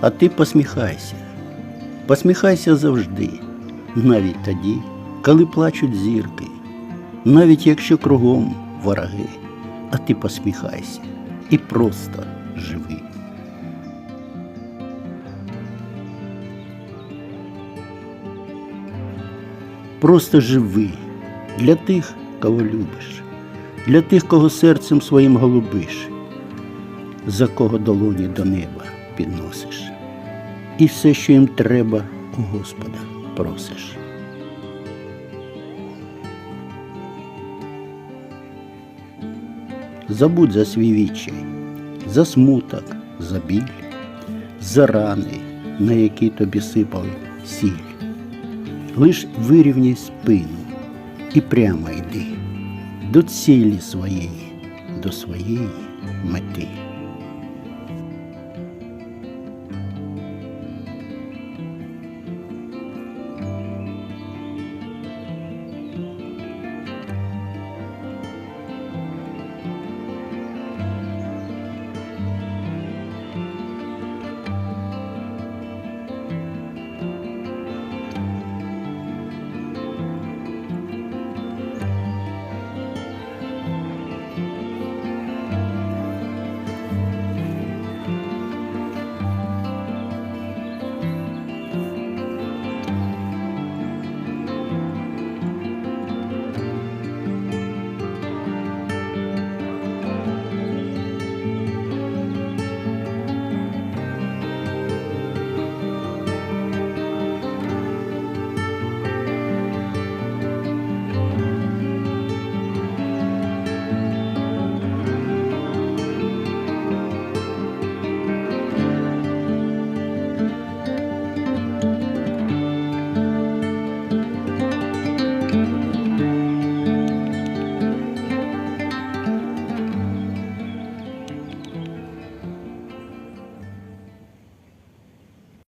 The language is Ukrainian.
А ти посміхайся. Посміхайся завжди, навіть тоді, коли плачуть зірки, навіть якщо кругом вороги, а ти посміхайся. І просто живи. Просто живи. Для тих, кого любиш, для тих, кого серцем своїм голубиш, за кого долоні до неба підносиш, і все, що їм треба, у Господа просиш. Забудь за свій відчай, за смуток, за біль, за рани, на які тобі сипали сіль. Лиш вирівняй спину і прямо йди до цілі своєї, до своєї мети.